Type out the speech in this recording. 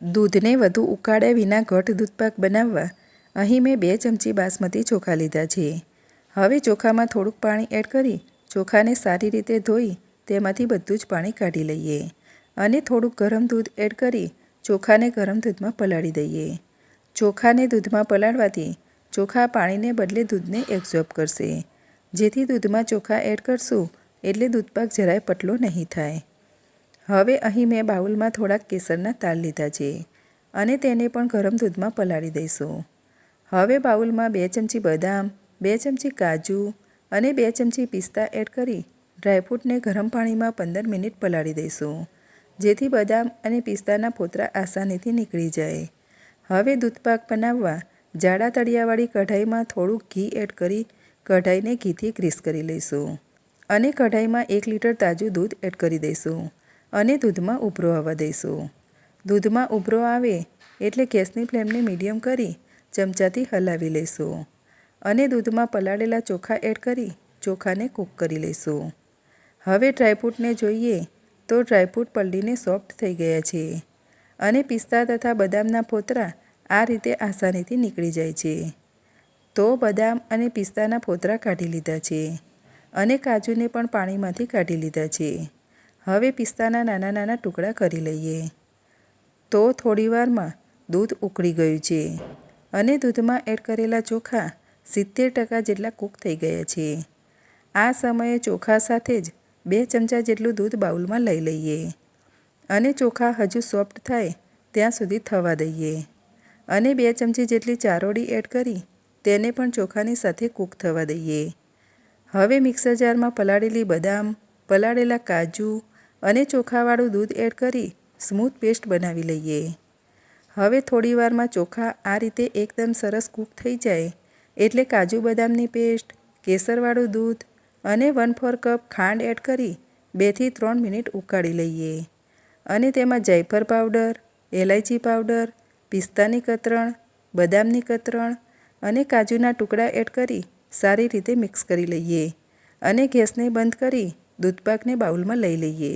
દૂધને વધુ ઉકાળ્યા વિના ઘટ દૂધપાક બનાવવા અહીં મેં બે ચમચી બાસમતી ચોખા લીધા છે. હવે ચોખામાં થોડુંક પાણી એડ કરી ચોખાને સારી રીતે ધોઈ તેમાંથી બધું જ પાણી કાઢી લઈએ અને થોડુંક ગરમ દૂધ એડ કરી ચોખાને ગરમ દૂધમાં પલાળી દઈએ. ચોખાને દૂધમાં પલાળવાથી ચોખા પાણીને બદલે દૂધને એબ્ઝોર્બ કરશે. જેથી દૂધમાં ચોખા એડ કરશું એટલે દૂધપાક જરાય પટલો નહીં થાય. હવે અહીં મેં બાઉલમાં થોડાક કેસરના તાલ લીધા છે અને તેને પણ ગરમ દૂધમાં પલાળી દઈશું. હવે બાઉલમાં બે ચમચી બદામ, બે ચમચી કાજુ અને બે ચમચી પિસ્તા એડ કરી ડ્રાયફ્રૂટને ગરમ પાણીમાં પંદર મિનિટ પલાળી દઈશું, જેથી બદામ અને પિસ્તાના ફોતરા આસાનીથી નીકળી જાય. હવે દૂધપાક બનાવવા જાડા તળિયાવાળી કઢાઈમાં થોડું ઘી એડ કરી કઢાઈને ઘીથી ગ્રીસ કરી લઈશું અને કઢાઈમાં એક લીટર તાજું દૂધ એડ કરી દઈશું. અને દૂધમાં ઉભરો આવવા દઈશું. દૂધમાં ઉભરો આવે એટલે ગેસની ફ્લેમને મીડિયમ કરી ચમચાથી હલાવી લઈશું અને દૂધમાં પલાળેલા ચોખા એડ કરી ચોખાને કૂક કરી લઈશું. હવે ડ્રાયફ્રૂટને જોઈએ તો ડ્રાયફ્રૂટ પલળીને સોફ્ટ થઈ ગયા છે અને પિસ્તા તથા બદામના ફોતરા આ રીતે આસાનીથી નીકળી જાય છે. તો બદામ અને પિસ્તાના ફોતરા કાઢી લીધા છે અને કાજુને પણ પાણીમાંથી કાઢી લીધા છે. હવે પિસ્તાના નાના નાના ટુકડા કરી લઈએ. તો થોડીવારમાં દૂધ ઉકળી ગયું છે અને દૂધમાં એડ કરેલા ચોખા સિત્તેર ટકા જેટલા કૂક થઈ ગયા છે. આ સમયે ચોખા સાથે જ બે ચમચા જેટલું દૂધ બાઉલમાં લઈ લઈએ અને ચોખા હજુ સોફ્ટ થાય ત્યાં સુધી થવા દઈએ. અને બે ચમચી જેટલી ચારોળી એડ કરી તેને પણ ચોખાની સાથે કૂક થવા દઈએ. હવે મિક્સર જારમાં પલાળેલી બદામ, પલાળેલા કાજુ અને ચોખાવાળું દૂધ એડ કરી સ્મૂથ પેસ્ટ બનાવી લઈએ. હવે થોડીવારમાં ચોખા આ રીતે એકદમ સરસ કૂક થઈ જાય, એટલે કાજુ બદામની પેસ્ટ, કેસરવાળું દૂધ અને વન ફોર કપ ખાંડ એડ કરી બેથી ત્રણ મિનિટ ઉકાળી લઈએ. અને તેમાં જાયફળ પાવડર, એલાયચી પાવડર, પિસ્તાની કતરણ, બદામની કતરણ અને કાજુના ટુકડા એડ કરી સારી રીતે મિક્સ કરી લઈએ અને ગેસને બંધ કરી દૂધપાકને બાઉલમાં લઈ લઈએ.